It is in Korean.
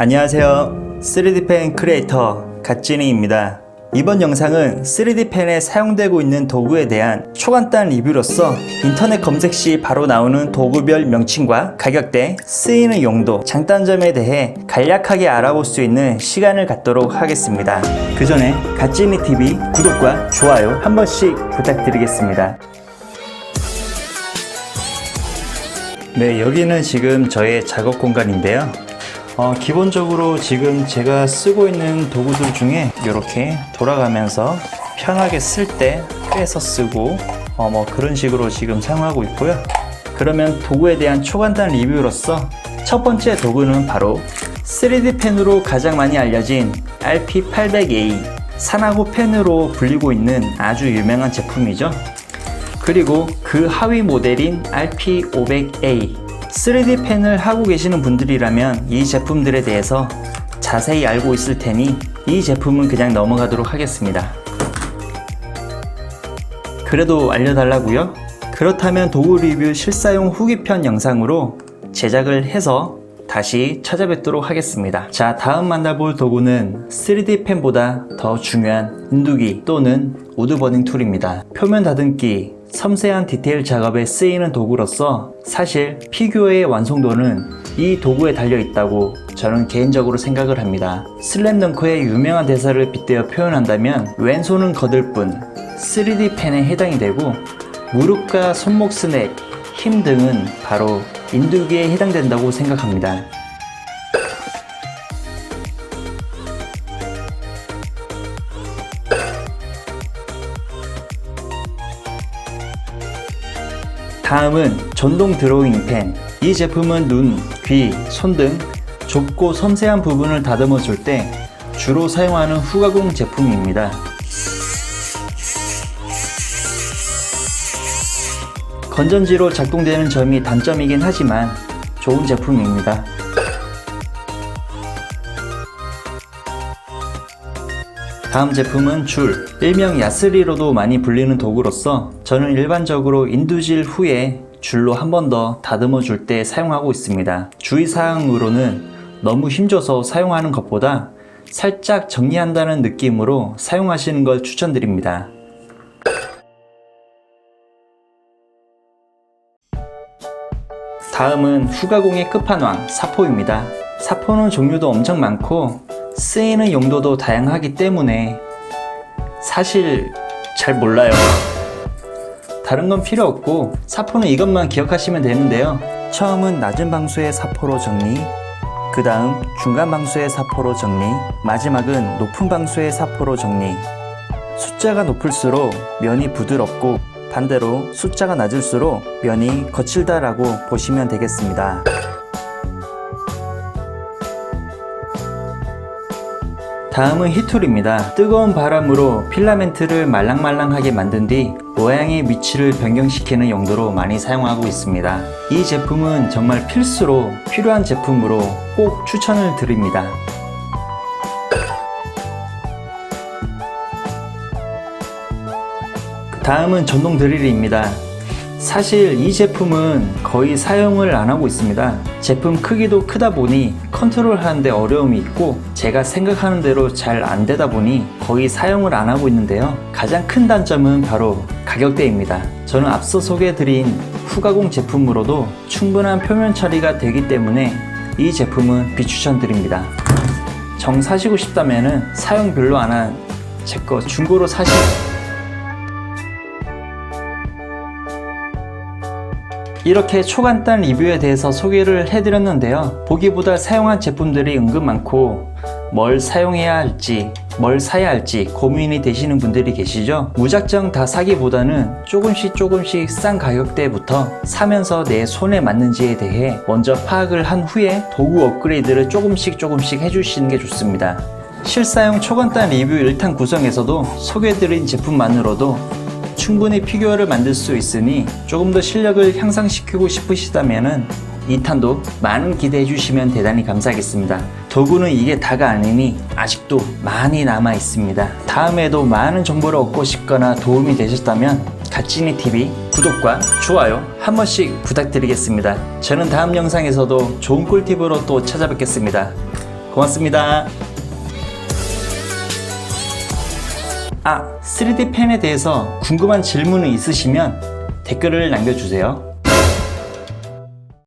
안녕하세요. 3D펜 크리에이터 갓지니입니다. 이번 영상은 3D펜에 사용되고 있는 도구에 대한 초간단 리뷰로서 인터넷 검색 시 바로 나오는 도구별 명칭과 가격대, 쓰이는 용도, 장단점에 대해 간략하게 알아볼 수 있는 시간을 갖도록 하겠습니다. 그 전에 갓지니TV 구독과 좋아요 한 번씩 부탁드리겠습니다. 네, 여기는 지금 저의 작업 공간인데요. 어, 기본적으로 지금 제가 쓰고 있는 도구들 중에 이렇게 돌아가면서 편하게 쓸 때 빼서 쓰고 어, 뭐 그런 식으로 지금 사용하고 있고요. 그러면 도구에 대한 초간단 리뷰로서 첫 번째 도구는 바로 3D 펜으로 가장 많이 알려진 RP800A 산하고 펜으로 불리고 있는 아주 유명한 제품이죠. 그리고 그 하위 모델인 RP500A 3D 펜을 하고 계시는 분들이라면 이 제품들에 대해서 자세히 알고 있을 테니 이 제품은 그냥 넘어가도록 하겠습니다. 그래도 알려달라고요? 그렇다면 도구 리뷰 실사용 후기편 영상으로 제작을 해서 다시 찾아뵙도록 하겠습니다. 자, 다음 만나볼 도구는 3D 펜보다 더 중요한 인두기 또는 우드버닝 툴입니다. 표면 다듬기, 섬세한 디테일 작업에 쓰이는 도구로서 사실 피규어의 완성도는 이 도구에 달려 있다고 저는 개인적으로 생각을 합니다. 슬램덩크의 유명한 대사를 빗대어 표현한다면 왼손은 거들 뿐 3D 펜에 해당이 되고 무릎과 손목 스냅, 힘 등은 바로 인두기에 해당된다고 생각합니다. 다음은 전동 드로잉 펜. 이 제품은 눈, 귀, 손 등 좁고 섬세한 부분을 다듬어 줄 때 주로 사용하는 후가공 제품입니다. 건전지로 작동되는 점이 단점이긴 하지만 좋은 제품입니다. 다음 제품은 줄, 일명 야스리로도 많이 불리는 도구로서 저는 일반적으로 인두질 후에 줄로 한 번 더 다듬어 줄 때 사용하고 있습니다. 주의사항으로는 너무 힘줘서 사용하는 것보다 살짝 정리한다는 느낌으로 사용하시는 걸 추천드립니다. 다음은 후가공의 끝판왕 사포입니다. 사포는 종류도 엄청 많고 쓰이는 용도도 다양하기 때문에 사실 잘 몰라요. 다른 건 필요 없고 사포는 이것만 기억하시면 되는데요. 처음은 낮은 방수의 사포로 정리, 그 다음 중간 방수의 사포로 정리, 마지막은 높은 방수의 사포로 정리. 숫자가 높을수록 면이 부드럽고 반대로 숫자가 낮을수록 면이 거칠다라고 보시면 되겠습니다. 다음은 히툴입니다. 뜨거운 바람으로 필라멘트를 말랑말랑하게 만든 뒤 모양의 위치를 변경시키는 용도로 많이 사용하고 있습니다. 이 제품은 정말 필수로 필요한 제품으로 꼭 추천을 드립니다. 다음은 전동 드릴입니다. 사실 이 제품은 거의 사용을 안 하고 있습니다. 제품 크기도 크다 보니 컨트롤 하는데 어려움이 있고 제가 생각하는 대로 잘 안 되다 보니 거의 사용을 안 하고 있는데요. 가장 큰 단점은 바로 가격대입니다. 저는 앞서 소개해드린 후가공 제품으로도 충분한 표면 처리가 되기 때문에 이 제품은 비추천드립니다. 정 사시고 싶다면 사용 별로 안 한 제 거 중고로 사시 이렇게 초간단 리뷰에 대해서 소개를 해드렸는데요. 보기보다 사용한 제품들이 은근 많고 뭘 사용해야 할지 뭘 사야 할지 고민이 되시는 분들이 계시죠? 무작정 다 사기보다는 조금씩 조금씩 싼 가격대부터 사면서 내 손에 맞는지에 대해 먼저 파악을 한 후에 도구 업그레이드를 조금씩 조금씩 해주시는 게 좋습니다. 실사용 초간단 리뷰 1탄 구성에서도 소개해드린 제품만으로도 충분히 피규어를 만들 수 있으니 조금 더 실력을 향상시키고 싶으시다면 2탄도 많은 기대해 주시면 대단히 감사하겠습니다. 도구는 이게 다가 아니니 아직도 많이 남아 있습니다. 다음에도 많은 정보를 얻고 싶거나 도움이 되셨다면 갓지니 TV 구독과 좋아요 한 번씩 부탁드리겠습니다. 저는 다음 영상에서도 좋은 꿀팁으로 또 찾아뵙겠습니다. 고맙습니다. 아, 3D 펜에 대해서 궁금한 질문이 있으시면 댓글을 남겨주세요.